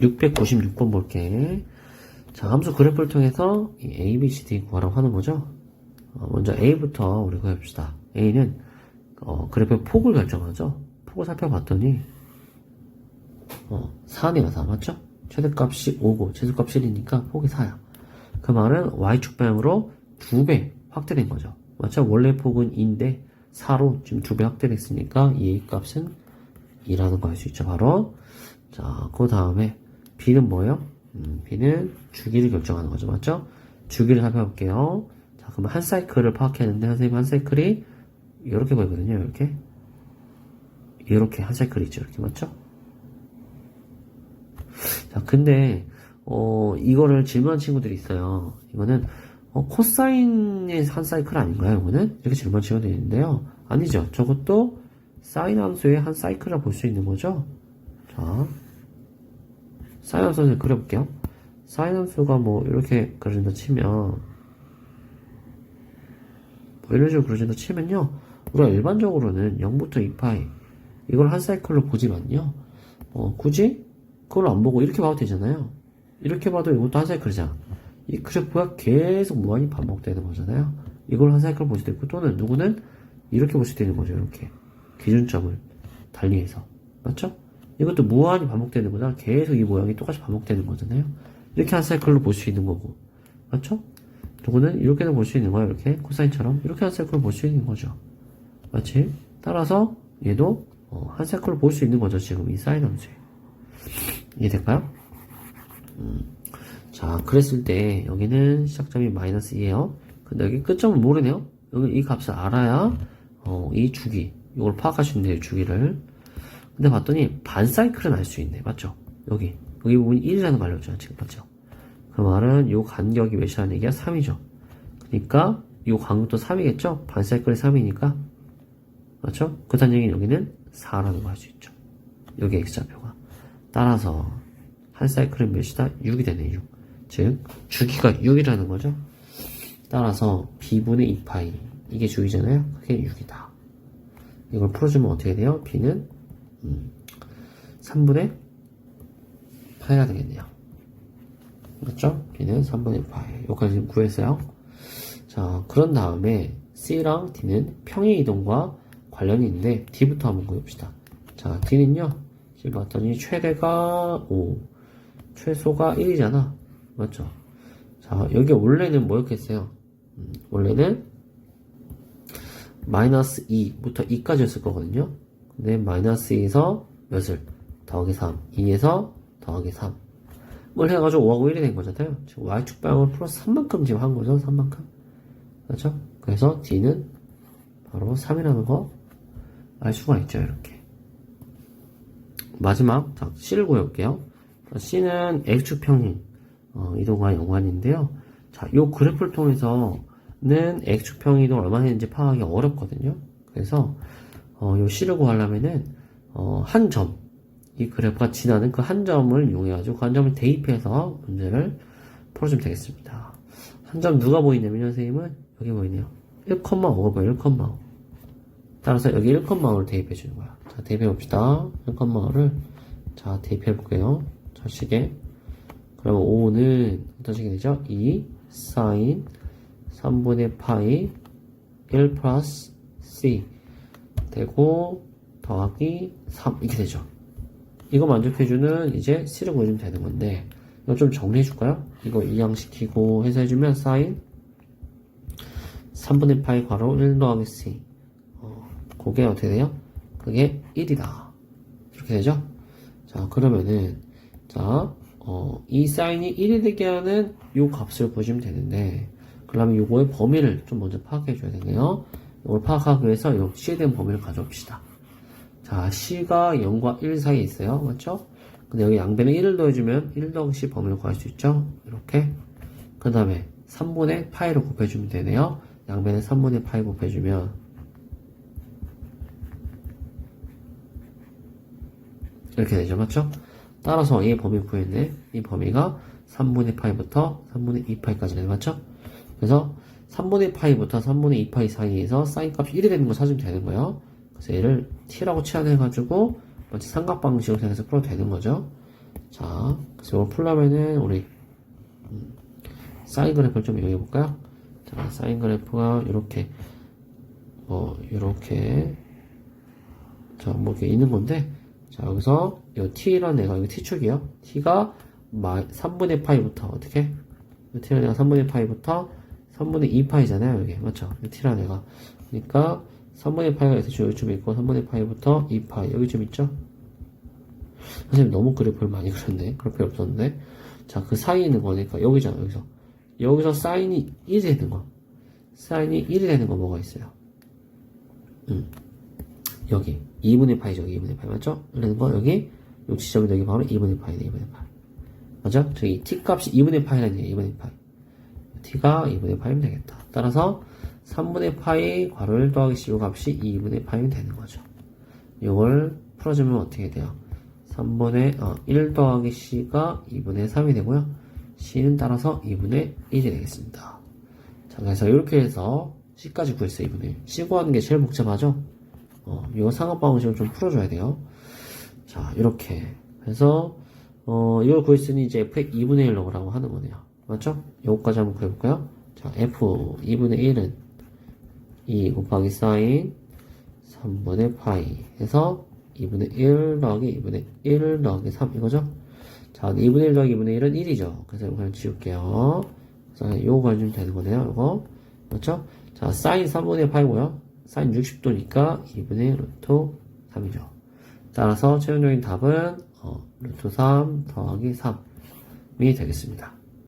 696번 볼게. 자, 함수 그래프를 통해서 이 A, B, C, D 구하라고 하는 거죠. 어, 먼저 A부터 우리 구해봅시다. A는 어, 그래프의 폭을 결정하죠. 폭을 살펴봤더니 어, 4네요, 4 맞죠? 최대값이 5고 최소값 7이니까 폭이 4야. 그 말은 Y축 방향으로 2배 확대된 거죠. 맞죠? 원래 폭은 2인데 4로 지금 2배 확대됐으니까 이 A 값은 2라는 거 알 수 있죠, 바로. 자, 그 다음에 B는 뭐예요? 음, B는 주기를 결정하는 거죠, 맞죠? 주기를 살펴볼게요. 자, 그러면 한 사이클을 파악했는데 선생님 한 사이클이 이렇게 보이거든요, 이렇게. 이렇게 한 사이클이 있죠, 이렇게 맞죠? 자, 근데 어 이거를 질문한 친구들이 있어요. 이거는 어, 코사인의 한 사이클 아닌가요? 이거는 이렇게 질문한 친구들이 있는데요. 아니죠. 저것도 사인 함수의 한 사이클이라 볼 수 있는 거죠. 자, 사인 함수를 그려볼게요. 사인 함수가 뭐 이렇게 그려진다 치면 뭐 이런 식으로 그려진다 치면요. 우리가 일반적으로는 0부터 2파이 이걸 한 사이클로 보지만요. 어, 굳이 그걸 안 보고 이렇게 봐도 되잖아요. 이렇게 봐도 이것도 한 사이클이잖아. 이 그래프가 계속 무한히 반복되는 거잖아요. 이걸 한 사이클 볼 수도 있고 또는 누구는 이렇게 볼 수도 있는 거죠. 이렇게 기준점을 달리해서 맞죠? 이것도 무한히 반복되는 거잖아. 계속 이 모양이 똑같이 반복되는 거잖아요. 이렇게 한 사이클로 볼 수 있는 거고 맞죠? 누구는 이렇게도 볼 수 있는 거야. 이렇게 코사인처럼 이렇게 한 사이클로 볼 수 있는 거죠. 맞지? 따라서 얘도 어, 한 사이클로 볼 수 있는 거죠. 지금 이 사인 함수에. 이해될까요? 음. 자, 그랬을 때 여기는 시작점이 마이너스 2예요. 근데 여기 끝점을 모르네요. 여기 이 값을 알아야 어, 이 주기 이걸 수 있는데 주기를. 근데 봤더니 반 사이클은 알 수 있네. 맞죠? 여기 여기 부분이 1이라는 걸 알려줘요. 지금 맞죠? 그 말은 요 간격이 몇이라는 얘기가 3이죠. 그러니까 요 간격도 3이겠죠? 반 사이클이 3이니까 맞죠? 그다는 얘기는 여기는 4라는 걸 알 수 있죠. 여기 x좌표가. 따라서 한 사이클은 몇이다? 6이 되네 6. 즉 주기가 6이라는 거죠. 따라서 b분의 2파이 이게 주기잖아요. 그게 6이다. 이걸 풀어주면 어떻게 돼요? b는 음, 3분의 파이가 되겠네요. 맞죠? b는 3분의 파이. 여기까지 지금 구했어요. 자, 그런 다음에 c랑 d는 평행 이동과 관련이 있는데 d부터 한번 구해봅시다. 자, d는요. 지금 봤더니 최대가 5, 최소가 1이잖아. 맞죠? 자, 여기 원래는 뭐였겠어요? 음, 원래는 마이너스 2부터 2까지였을 거거든요. 근데 마이너스 2에서 몇을? 더하기 3. 2에서 더하기 3. 뭘 해가지고 5하고 1이 된 거잖아요. 지금 Y축 방향을 플러스 3만큼 지금 한 거죠. 3만큼. 그렇죠? 그래서 D는 바로 3이라는 거 알 수가 있죠. 이렇게. 마지막, 자, C를 구해볼게요. C는 X축 평행, 어, 이동과 연관인데요. 자, 요 그래프를 통해서는 X축 평행 이동 얼마나 했는지 파악하기 어렵거든요. 그래서, 어, 요 C를 구하려면은, 어, 한 점, 이 그래프가 지나는 그 한 점을 이용해가지고 그 한 점을 대입해서 문제를 풀어주면 되겠습니다. 한 점 누가 보이냐면 선생님은 여기 보이네요. 1,5가 보여요. 1,5. 따라서 여기 1,5를 대입해 주는 거야. 자, 대입해 봅시다. 1,5를 자, 대입해 볼게요. 자, 시계. 그러면 5는 어떤 식이 되죠? 2 사인 3분의 파이 1 플러스 c 되고 더하기 3 이렇게 되죠. 이거 만족해주는 이제 c를 구해주면 되는 건데 이거 좀 정리해줄까요? 이거 이항시키고 해서 해주면 사인 3분의 파이 괄호 1 더하기 c 어, 그게 어떻게 돼요? 그게 1이다. 이렇게 되죠? 자, 그러면은, 자, 어, 이 사인이 1이 되게 하는 요 값을 보시면 되는데, 그러면 요거의 범위를 좀 먼저 파악해 줘야 되네요. 이걸 파악하기 위해서 요 C에 대한 범위를 가져옵시다. 자, C가 0과 1 사이에 있어요. 맞죠? 근데 여기 양변에 1을 더해주면 1 더하기 범위를 구할 수 있죠? 이렇게. 그 다음에 3분의 파이로 곱해주면 되네요. 양변에 3분의 파이 곱해주면 이렇게 되죠. 맞죠? 따라서 이 범위 구했네. 이 범위가 3분의 파이부터 3분의 2파이까지 되는 맞죠? 그래서 3분의 파이부터 3분의 2파이 사이에서 사인 값이 1이 되는 거 찾으면 되는 거예요. 그래서 얘를 t라고 치환해가지고 마치 삼각방식으로 생각해서 풀어도 되는 거죠. 자, 그래서 이걸 풀려면은 우리 음, 사인 그래프를 좀 이용해 볼까요? 자, 사인 그래프가 이렇게 뭐 이렇게 자, 뭐 이렇게 있는 건데 자, 여기서 이 t라는 애가 이거 t축이요. t가 마 3분의 파이부터 어떻게? 이 t라는 애가 3분의 파이부터 3분의 2파이잖아요, 여기. 맞죠? 이 t라는 애가. 그러니까 3분의 파이가 여기쯤 있고 3분의 파이부터 2파이 여기쯤 있죠? 선생님 너무 그래프를 많이 그렸네. 그럴 필요 없었는데. 자, 그 사이에 있는 거니까 여기잖아, 여기서. 여기서 사인이 1이 되는 거. 사인이 1이 되는 거 뭐가 있어요? 음. 여기. 2분의 파이죠, 2분의 파이. 맞죠? 그러는 거, 여기. 요 지점이 여기 바로 2분의 파이네, 2분의 파이. 맞죠? 저기 t 값이 2분의 파이라는 얘기예요, 2분의 파이. T가 2분의 파이면 되겠다. 따라서 3분의 파이 괄호 1 더하기 c 요 값이 2분의 파이면 되는 거죠. 이걸 풀어주면 어떻게 돼요? 3분의 어, 1 더하기 c가 2분의 3이 되고요. c는 따라서 2분의 1이 되겠습니다. 자, 그래서 이렇게 해서 c까지 구했어요. 2분의 1. c 구하는 게 제일 복잡하죠? 어, 이거 상업 방식을 좀 풀어줘야 돼요. 자, 이렇게 해서 어, 이걸 구했으니 이제 f의 2분의 1 넣으라고 하는 거네요. 맞죠? 요거까지 한번 구해볼까요? 자, f 2분의 1은 2 곱하기 사인 3분의 파이 해서 2분의 1 더하기 2분의 1 더하기 3 이거죠? 자, 2분의 1 더하기 2분의 1은 1이죠. 그래서 이거 그냥 지울게요. 그래서 요거 가지면 되는 거네요. 요거. 맞죠? 자, 사인 3분의 파이고요. 사인 60도니까 2분의 루트 3이죠. 따라서 최종적인 답은 어, 루트 3 더하기 3이 되겠습니다.